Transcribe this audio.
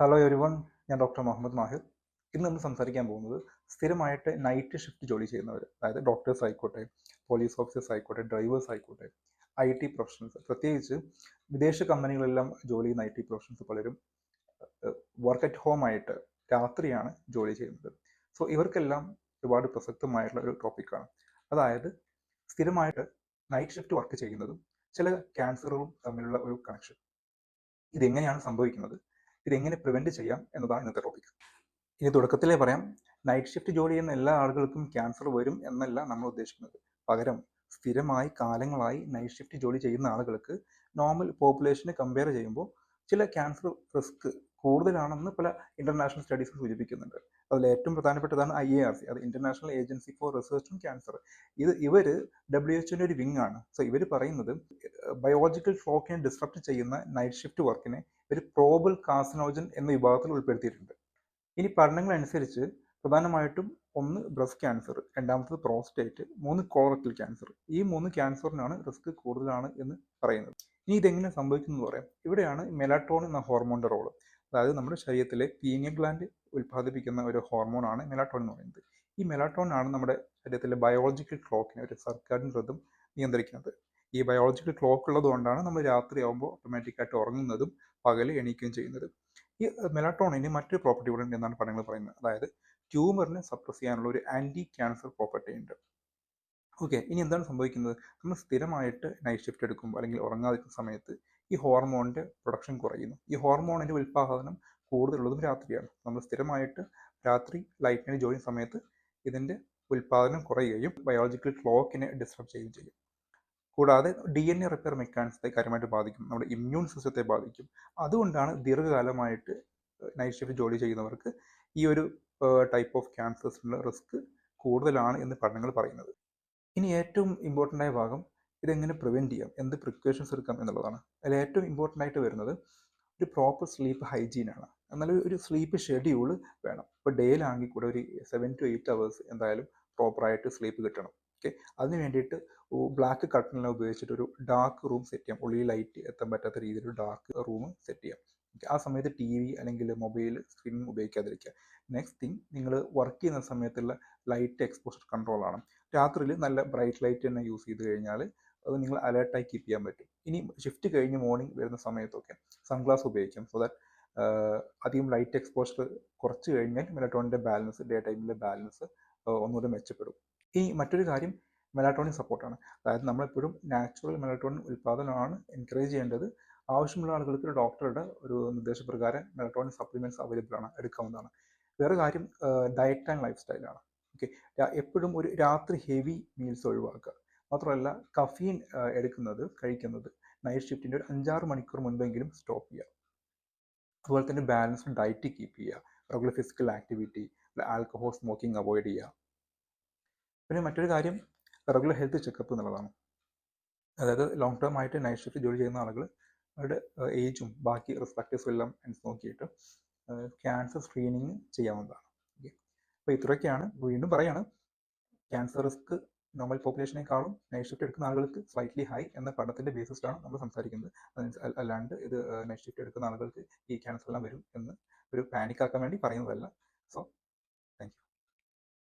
Hello everyone ഞാൻ doctor Muhammad Mahir. ഇന്ന് നമ്മൾ സംസാരിക്കാൻ പോകുന്നത് സ്ഥിരമായിട്ട് നൈറ്റ് ഷിഫ്റ്റ് ജോലി ചെയ്യുന്നവർ അതായത് ഡോക്ടേഴ്സ് ആയിക്കോട്ടെ പോലീസ് ഓഫീസേഴ്സ് ആയിക്കോട്ടെ ഡ്രൈവേഴ്സ് ആയിക്കോട്ടെ ഐ ടി പ്രൊഫഷണൽസ് പ്രത്യേകിച്ച് വിദേശ കമ്പനികളെല്ലാം ജോലി ചെയ്യുന്ന ഐ ടി പ്രൊഫഷണൽസ് പലരും വർക്ക് അറ്റ് ഹോം ആയിട്ട് രാത്രിയാണ് ജോലി ചെയ്യുന്നത്. സോ ഇവർക്കെല്ലാം ഒരുപാട് പ്രസക്തമായിട്ടുള്ള ഒരു ടോപ്പിക്കാണ് അതായത് സ്ഥിരമായിട്ട് നൈറ്റ് ഷിഫ്റ്റ് വർക്ക് ചെയ്യുന്നതും ചില ക്യാൻസറുകളും തമ്മിലുള്ള ഒരു കണക്ഷൻ ഇതെങ്ങനെയാണ് സംഭവിക്കുന്നത്? ഇതെങ്ങനെ പ്രിവെന്റ് ചെയ്യാം എന്നതാണ് ഇന്നത്തെ ടോപ്പിക് ഇനി തുടക്കത്തിലേ പറയാം. നൈറ്റ് ഷിഫ്റ്റ് ജോലി ചെയ്യുന്ന എല്ലാ ആളുകൾക്കും ക്യാൻസർ വരും എന്നല്ല നമ്മൾ ഉദ്ദേശിക്കുന്നത്. പകരം സ്ഥിരമായി കാലങ്ങളായി നൈറ്റ് ഷിഫ്റ്റ് ജോലി ചെയ്യുന്ന ആളുകൾക്ക് നോർമൽ പോപ്പുലേഷനെ കമ്പയർ ചെയ്യുമ്പോൾ ചില ക്യാൻസർ റിസ്ക് കൂടുതലാണെന്ന് പല ഇന്റർനാഷണൽ സ്റ്റഡീസ് സൂചിപ്പിക്കുന്നുണ്ട്. അതിൽ ഏറ്റവും പ്രധാനപ്പെട്ടതാണ് ഐ എ ആർ സി അത് international agency for research on cancer ഇത് ഇവർ ഡബ്ല്യു എച്ച് ഒരു വിങ് ആണ്. സോ ഇവർ പറയുന്നത് ബയോളജിക്കൽ ക്ലോക്കിനെ ഡിസ്ട്രപ്റ്റ് ചെയ്യുന്ന നൈറ്റ് ഷിഫ്റ്റ് വർക്കിനെ ഒരു പ്രോബൽ കാർസിനോജൻ എന്ന വിഭാഗത്തിൽ ഉൾപ്പെടുത്തിയിട്ടുണ്ട്. ഇനി പഠനങ്ങൾ അനുസരിച്ച് പ്രധാനമായിട്ടും ഒന്ന് ബ്രസ്റ്റ് ക്യാൻസർ രണ്ടാമത്തത് പ്രോസ്റ്റേറ്റ് മൂന്ന് കോളറക്ടൽ ക്യാൻസർ ഈ മൂന്ന് ക്യാൻസറിനാണ് റിസ്ക് കൂടുതലാണ് എന്ന് പറയുന്നത്. ഇനി ഇതെങ്ങനെ സംഭവിക്കുന്നു പറയാം. ഇവിടെയാണ് മെലാട്ടോൺ എന്ന ഹോർമോണിന്റെ റോൾ അതായത് നമ്മുടെ ശരീരത്തിലെ പീനിയ ഗ്ലാൻഡ് ഉൽപ്പാദിപ്പിക്കുന്ന ഒരു ഹോർമോണാണ് മെലാട്ടോൺ എന്ന് പറയുന്നത്. ഈ മെലാട്ടോൺ ആണ് നമ്മുടെ ശരീരത്തിലെ ബയോളജിക്കൽ ക്ലോക്കിനെ ഒരു സർക്കാരിൻ റൃതം നിയന്ത്രിക്കുന്നത്. ഈ ബയോളജിക്കൽ ക്ലോക്ക് ഉള്ളത് കൊണ്ടാണ് നമ്മൾ രാത്രിയാകുമ്പോൾ ഓട്ടോമാറ്റിക്കായിട്ട് ഉറങ്ങുന്നതും പകൽ എണീക്കുകയും ചെയ്യുന്നത്. ഈ മെലാട്ടോണിന് മറ്റൊരു പ്രോപ്പർട്ടി കൂടെ ഉണ്ട് എന്നാണ് പഠനങ്ങൾ പറയുന്നത്. അതായത് ട്യൂമറിനെ സപ്രസ് ചെയ്യാനുള്ള ഒരു ആന്റി ക്യാൻസർ പ്രോപ്പർട്ടി ഉണ്ട്. ഓക്കെ ഇനി എന്താണ് സംഭവിക്കുന്നത്? നമ്മൾ സ്ഥിരമായിട്ട് നൈറ്റ് ഷിഫ്റ്റ് എടുക്കുമ്പോൾ അല്ലെങ്കിൽ ഉറങ്ങാതിരിക്കുന്ന സമയത്ത് ഈ ഹോർമോണിന്റെ പ്രൊഡക്ഷൻ കുറയുന്നു. ഈ ഹോർമോണിന്റെ ഉൽപ്പാദനം കൂടുതലുള്ളതും രാത്രിയാണ്. നമ്മൾ സ്ഥിരമായിട്ട് രാത്രി ലൈറ്റിന് ജോയിൻ സമയത്ത് ഇതിന്റെ ഉൽപ്പാദനം കുറയുകയും ബയോളജിക്കൽ ക്ലോക്കിനെ ഡിസ്റ്റർബ് ചെയ്യുകയും ചെയ്യും. കൂടാതെ ഡി എൻ എ റിപ്പയർ മെക്കാനിസത്തെ കാര്യമായിട്ട് ബാധിക്കും. നമ്മുടെ ഇമ്മ്യൂൺ സിസ്റ്റത്തെ ബാധിക്കും. അതുകൊണ്ടാണ് ദീർഘകാലമായിട്ട് നൈറ്റ് ഷിഫ്റ്റ് ജോലി ചെയ്യുന്നവർക്ക് ഈ ഒരു ടൈപ്പ് ഓഫ് ക്യാൻസേഴ്സിനുള്ള റിസ്ക് കൂടുതലാണ് എന്ന് പഠനങ്ങൾ പറയുന്നത്. ഇനി ഏറ്റവും ഇമ്പോർട്ടന്റ് ആയ ഭാഗം ഇതെങ്ങനെ പ്രിവെന്റ് ചെയ്യാം? എന്ത് പ്രിക്കോഷൻസ് എടുക്കാം എന്നുള്ളതാണ്. അതിൽ ഏറ്റവും ഇമ്പോർട്ടന്റ് ആയിട്ട് വരുന്നത് ഒരു പ്രോപ്പർ സ്ലീപ്പ് ഹൈജീനാണ് എന്നാൽ ഒരു സ്ലീപ്പ് ഷെഡ്യൂൾ വേണം. ഇപ്പോൾ ഡേയിലാണെങ്കിൽ കൂടെ ഒരു സെവൻ ടു എയ്റ്റ് അവേഴ്സ് എന്തായാലും പ്രോപ്പറായിട്ട് സ്ലീപ്പ് കിട്ടണം. ഓക്കെ. അതിന് വേണ്ടിയിട്ട് ബ്ലാക്ക് കട്ടനെല്ലാം ഉപയോഗിച്ചിട്ട് ഒരു ഡാർക്ക് റൂം സെറ്റ് ചെയ്യാം. ഉള്ളിൽ ലൈറ്റ് എത്താൻ പറ്റാത്ത രീതിയിൽ ഒരു ഡാർക്ക് റൂം സെറ്റ് ചെയ്യാം ആ സമയത്ത് ടി വി അല്ലെങ്കിൽ മൊബൈൽ സ്ക്രീൻ ഉപയോഗിക്കാതിരിക്കുക. നെക്സ്റ്റ് തിങ് നിങ്ങൾ വർക്ക് ചെയ്യുന്ന സമയത്തുള്ള ലൈറ്റ് എക്സ്പോഷർ കൺട്രോൾ ആണ്. രാത്രിയിൽ നല്ല ബ്രൈറ്റ് ലൈറ്റ് തന്നെ യൂസ് ചെയ്ത് കഴിഞ്ഞാൽ അത് നിങ്ങൾ അലേർട്ടായി കീപ്പ് ചെയ്യാൻ പറ്റും. ഇനി ഷിഫ്റ്റ് കഴിഞ്ഞ് മോർണിംഗ് വരുന്ന സമയത്തൊക്കെ സൺഗ്ലാസ് ഉപയോഗിക്കാം. സോ ദാറ്റ് അധികം ലൈറ്റ് എക്സ്പോഷർ കുറച്ച് കഴിഞ്ഞാൽ മെലറ്റോണിന്റെ ബാലൻസ് ഡേ ടൈമിലെ ബാലൻസ് ഒന്നുകൂടെ മെച്ചപ്പെടും. ഇനി മറ്റൊരു കാര്യം മെലാട്ടോണിൻ സപ്പോർട്ടാണ് അതായത് നമ്മളെപ്പോഴും നാച്ചുറൽ മെലാട്ടോണിൻ ഉൽപ്പാദനമാണ് എൻകറേജ് ചെയ്യേണ്ടത്. ആവശ്യമുള്ള ആളുകൾക്ക് ഒരു ഡോക്ടറുടെ ഒരു നിർദ്ദേശപ്രകാരം മെലട്ടോണിൻ സപ്ലിമെന്റ്സ് അവൈലബിൾ ആണ് എടുക്കാവുന്നതാണ്. വേറെ കാര്യം ഡയറ്റ് ആൻഡ് ലൈഫ് സ്റ്റൈലാണ് ഓക്കെ എപ്പോഴും ഒരു രാത്രി ഹെവി മീൽസ് ഒഴിവാക്കുക. മാത്രമല്ല കഫീൻ എടുക്കുന്നത് കഴിക്കുന്നത് നൈറ്റ് ഷിഫ്റ്റിന്റെ ഒരു അഞ്ചാറ് മണിക്കൂർ മുൻപെങ്കിലും സ്റ്റോപ്പ് ചെയ്യുക. അതുപോലെ തന്നെ ബാലൻസ്ഡ് ഡയറ്റ് കീപ്പ് ചെയ്യുക. Regular physical activity alcohol smoking avoid ചെയ്യുക. പിന്നെ മറ്റൊരു കാര്യം റെഗുലർ ഹെൽത്ത് ചെക്കപ്പ് എന്നുള്ളതാണ്. അതായത് ലോങ് ടേം ആയിട്ട് നൈറ്റ് ഷിഫ്റ്റ് ജോലി ചെയ്യുന്ന ആളുകൾ അവരുടെ ഏജും ബാക്കി റിസ്പെക്റ്റീവ്സും എല്ലാം നോക്കിയിട്ട് ക്യാൻസർ സ്ക്രീനിങ് ചെയ്യാവുന്നതാണ്. ഓക്കെ അപ്പോൾ ഇത്രയൊക്കെയാണ്. വീണ്ടും പറയാണ് ക്യാൻസർ റിസ്ക് നോർമൽ പോപ്പുലേഷനേക്കാളും നൈറ്റ് ഷിഫ്റ്റ് എടുക്കുന്ന ആളുകൾക്ക് സ്ലൈറ്റ്ലി ഹൈ എന്ന പഠനത്തിന്റെ ബേസിസിലാണ് നമ്മൾ സംസാരിക്കുന്നത്. അല്ലാണ്ട് ഇത് നൈറ്റ് ഷിഫ്റ്റ് എടുക്കുന്ന ആളുകൾക്ക് ഈ ക്യാൻസർ എല്ലാം വരും എന്ന് ഒരു പാനിക് ആക്കാൻ വേണ്ടി പറയുന്നതല്ല. So thank you